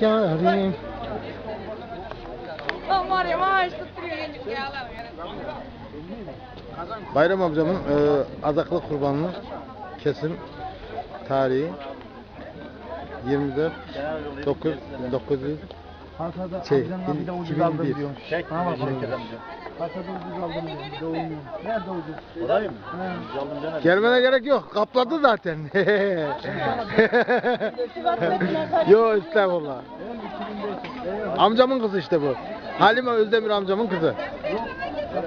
yarim. Bayram amcamın e, adaklı kurbanlık kesim tarihi 24 9 900 Kasada Şey, amcandan bir de ucuz 2001. aldım diyormuş. Çek. Kasada ucuz aldım diyormuş. Doğmuyor. Nerede ucuz? Orayı mı? Gelmene gerek yok. Kapladı zaten. Yo estağfurullah. Amcamın kızı işte bu. Halime Özdemir amcamın kızı.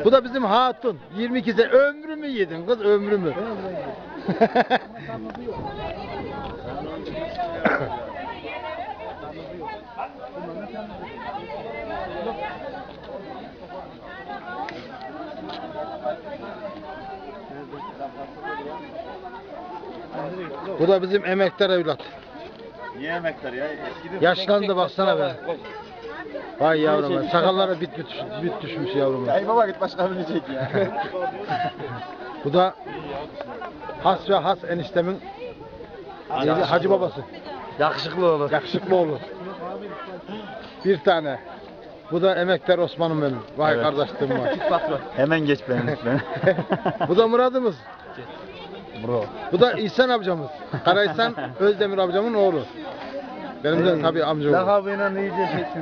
Bu da bizim hatun. 22 sene. Ömrümü yedin kız ömrümü. Bu da bizim emektar evlat. Niye emekler ya? Eskiden Yaşlandı baksana be. Vay yavrum be. Sakallara bit bit, bit düşmüş yavrum. Ay baba git başka birini çek ya. Bu da has ve has eniştemin neydi? hacı babası. Yakışıklı olur. Yakışıklı oğlu. Bir tane. Bu da emektar Osman'ım benim. Vay Evet. kardeşliğim var. Hemen geç benim. Bu da Murad'ımız. Bro. Bu da İhsan amcamız. Kara İhsan Özdemir amcamın oğlu. Benim de tabii amcam. Lakabıyla iyice şeysin.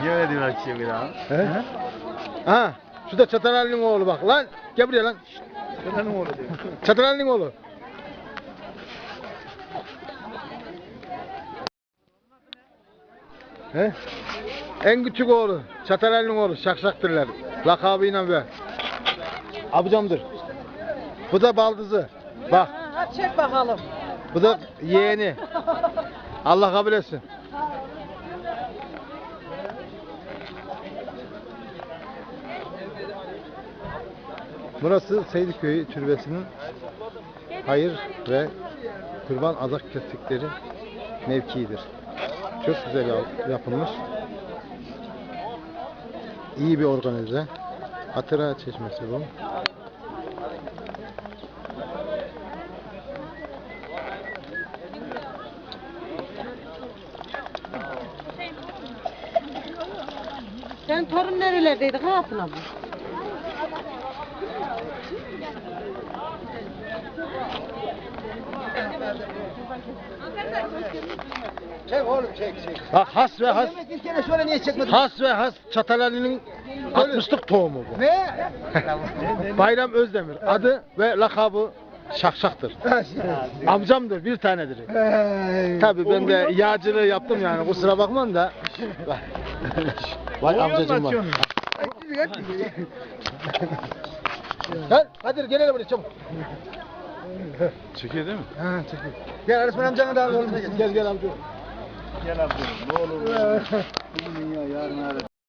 Niye öyle diyorlar ki bir daha? He? Ha, şu da Çatalali'nin oğlu bak lan. Gel buraya lan. Senin oğlu diyor. Çatalali'nin oğlu. He? En küçük oğlu. Çatalali'nin oğlu. Şakşaktırlar. Lakabıyla be. Abicamdır. Bu da baldızı. Bak. Hadi çek bakalım. Bu da yeğeni. Allah kabul etsin. Burası Seydiköy Türbesi'nin hayır ve kurban azak kestikleri mevkiidir. Çok güzel yap- yapılmış. İyi bir organize. Hatıra çeşmesi bu. Senin torun nerelerdeydi? Hatına mı? Çek oğlum çek çek. Bak has ve has Demek ilk kere şöyle niye çekmedin? Has ve has Çatalali'nin 60'lık tohumu bu. Ne? Bayram Özdemir. Adı ve lakabı Şakşaktır. Amcamdır, bir tanedir. Tabii ben de yağcılığı yaptım yani kusura bakmayın da. Vay amcacım var. Gel, hadi gel hele buraya çabuk. Çekiyor değil mi? Ha, çekil. Gel Arslan amcanı da. Gel gel amca. Gel abi. Ne olur. Bugün ya yarın.